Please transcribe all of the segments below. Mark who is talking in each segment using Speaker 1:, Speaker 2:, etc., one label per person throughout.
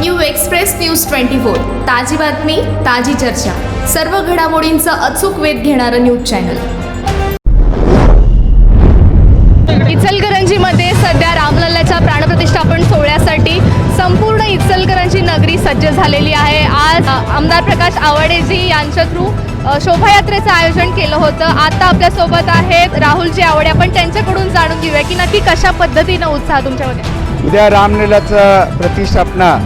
Speaker 1: New express news twenty four. ताजी बातमी ताजी चर्चा. सर्व घडामोडींचा अचूक वेध घेणारं न्यूज चॅनल. इचलकरंजीमध्ये सध्या रामलल्ल्याच्या प्राणप्रतिष्ठापन सोहळ्यासाठी संपूर्ण इचलकरंजी नगरी सज्ज झालेली आहे. आज आमदार प्रकाश आवाडेजी यांच्या थ्रू शोभायात्रेचं आयोजन केलं होतं. आता आपल्यासोबत आहेत राहुलजी आवडे. आपण त्यांच्याकडून जाणून घेऊया की नक्की कशा पद्धतीनं उत्साह तुमच्यामध्ये?
Speaker 2: उद्या रामलीलाचं प्रतिष्ठापना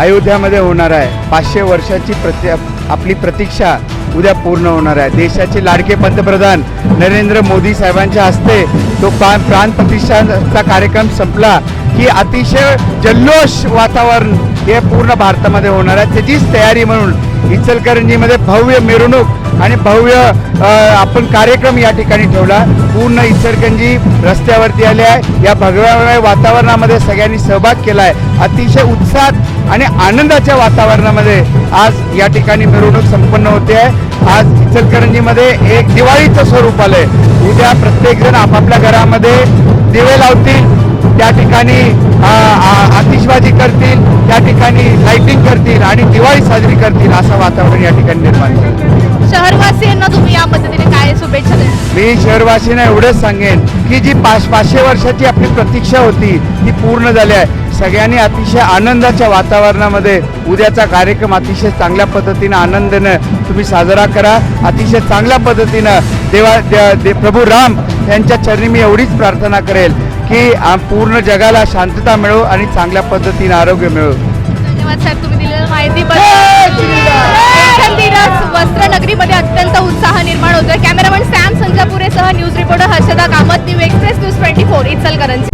Speaker 2: अयोध्यामध्ये होणार आहे. पाचशे वर्षाची प्रति आपली प्रतीक्षा उद्या पूर्ण होणार आहे. देशाचे लाडके पंतप्रधान नरेंद्र मोदी साहेबांच्या हस्ते तो प्राण प्राण प्रतिष्ठाचा कार्यक्रम संपला की अतिशय जल्लोष वातावरण हे पूर्ण भारतामध्ये होणार आहे. त्याचीच तयारी म्हणून इचलकरंजीमध्ये भव्य मिरवणूक आणि भव्य आपण कार्यक्रम या ठिकाणी ठेवला. पूर्ण इचलकरंजी रस्त्यावरती आले आहे. या भगव्या वातावरणामध्ये सगळ्यांनी सहभाग केला आहे. अतिशय उत्साहात आणि आनंदाच्या वातावरणामध्ये आज या ठिकाणी मिरवणूक संपन्न होते आहे. आज इचलकरंजीमध्ये एक दिवाळीचं स्वरूप आलंय. उद्या प्रत्येकजण आपापल्या घरामध्ये दिवे लावतील त्या ठिकाणी आतिषबाजी करतील त्या ठिकाणी लाइटिंग करतील आणि दिवाळी साजरी करतील असं वातावरण या ठिकाणी निर्माण
Speaker 1: शहरवासियांना तुम्ही या पद्धतीने काय शुभेच्छा
Speaker 2: मी शहरवासींना एवढंच सांगेन की जी पाच पाचशे वर्षाची आपली प्रतीक्षा होती ती पूर्ण झाली आहे. सगळ्यांनी अतिशय आनंदाच्या वातावरणामध्ये उद्याचा कार्यक्रम अतिशय चांगल्या पद्धतीनं आनंदानं तुम्ही साजरा करा. अतिशय चांगल्या पद्धतीनं देवा दे, दे, प्रभू राम यांच्या चरणी मी एवढीच प्रार्थना करेल की पूर्ण जगाला शांतता मिळो आणि चांगल्या पद्धतीनं आरोग्य मिळो.
Speaker 1: धन्यवाद तुम्ही माहितीबद्दल एकंदरीतच वस्त्रनगरीमध्ये अत्यंत उत्साह निर्माण होतोय. Cameraman Sam संजापुरेसह news reporter Harshada Kamat new express news twenty four Ichalkaranji.